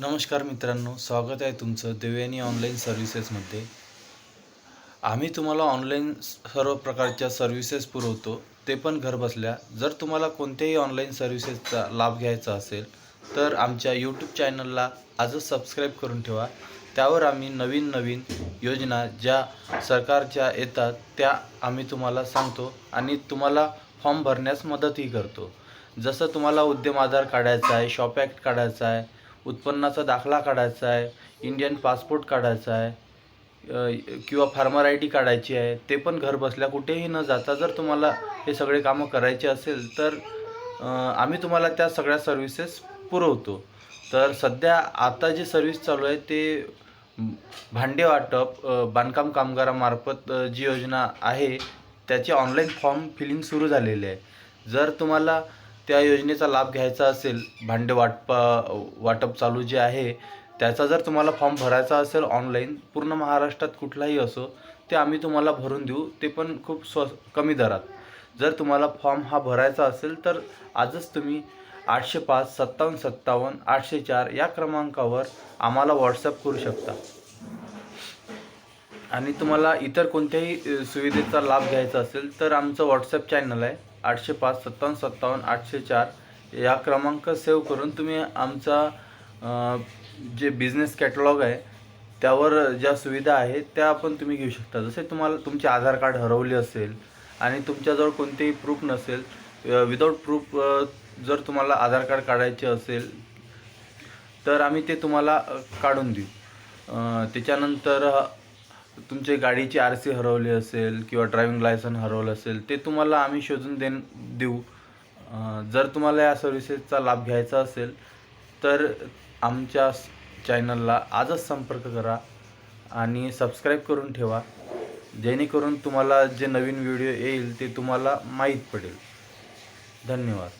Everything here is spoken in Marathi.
नमस्कार मित्रांनो स्वागत आहे तुमचं देवयानी ऑनलाईन सर्व्हिसेसमध्ये आम्ही तुम्हाला ऑनलाईन सर्व प्रकारच्या सर्व्हिसेस पुरवतो ते पण घरबसल्या जर तुम्हाला कोणत्याही ऑनलाईन सर्व्हिसेसचा लाभ घ्यायचा असेल तर आमच्या यूट्यूब चॅनलला आजच सबस्क्राईब करून ठेवा. त्यावर आम्ही नवीन नवीन योजना ज्या सरकारच्या येतात त्या आम्ही तुम्हाला सांगतो आणि तुम्हाला फॉर्म भरण्यास मदतही करतो. जसं तुम्हाला उद्यम आधार काढायचा आहे शॉप ॲक्ट काढायचा आहे उत्पन्नाचा दाखला काढायचा आहे इंडियन पासपोर्ट काढायचा आहे किंवा फार्मर आय डी काढायची आहे ते पण घर बसल्या कुठेही न जाता जर तुम्हाला हे सगळे कामं करायचे असेल तर आम्ही तुम्हाला त्या सगळ्या सर्व्हिसेस पुरवतो. तर सध्या आता जे सर्व्हिस चालू आहे ते भांडे वाटप बांधकाम कामगारामार्फत जी योजना आहे त्याचे ऑनलाईन फॉर्म फिलिंग सुरू झालेले आहे. जर तुम्हाला त्या योजनेचा लाभ घ्यायचा असेल भांडे वाटपा वाटप चालू जे आहे त्याचा जर तुम्हाला फॉर्म भरायचा असेल ऑनलाईन पूर्ण महाराष्ट्रात कुठलाही असो ते आम्ही तुम्हाला भरून देऊ ते पण खूप स्व कमी दरात. जर तुम्हाला फॉर्म हा भरायचा असेल तर आजच तुम्ही आठशे पाच सत्तावन्न सत्तावन्न आठशे चार या क्रमांकावर आम्हाला व्हॉट्सअप करू शकता. आणि तुम्हाला इतर कोणत्याही सुविधेचा लाभ घ्यायचा असेल तर आमचं व्हॉट्सअप चॅनल आहे. आठशे पाच सत्तावन्न सत्तावन्न आठशे चार या क्रमांक सेव्ह करून तुम्ही आमचा जे बिझनेस कॅटलॉग आहे त्यावर ज्या सुविधा आहेत त्या पण तुम्ही घेऊ शकता. जसे तुम्हाला तुमचे आधार कार्ड हरवले असेल आणि तुमच्याजवळ कोणतेही प्रूफ नसेल विदाऊट प्रूफ जर तुम्हाला आधार कार्ड काढायचे असेल तर आम्ही ते तुम्हाला काढून देऊ. त्याच्यानंतर तुमचे गाडीची आर सी हरवली असेल किंवा ड्रायव्हिंग लायसन हरवलं असेल ते तुम्हाला आम्ही शोधून देन देऊ. जर तुम्हाला या सर्व्हिसेसचा लाभ घ्यायचा असेल तर आमच्या चॅनलला आजच संपर्क करा आणि सबस्क्राईब करून ठेवा जेणेकरून तुम्हाला जे नवीन व्हिडिओ येईल ते तुम्हाला माहीत पडेल. धन्यवाद.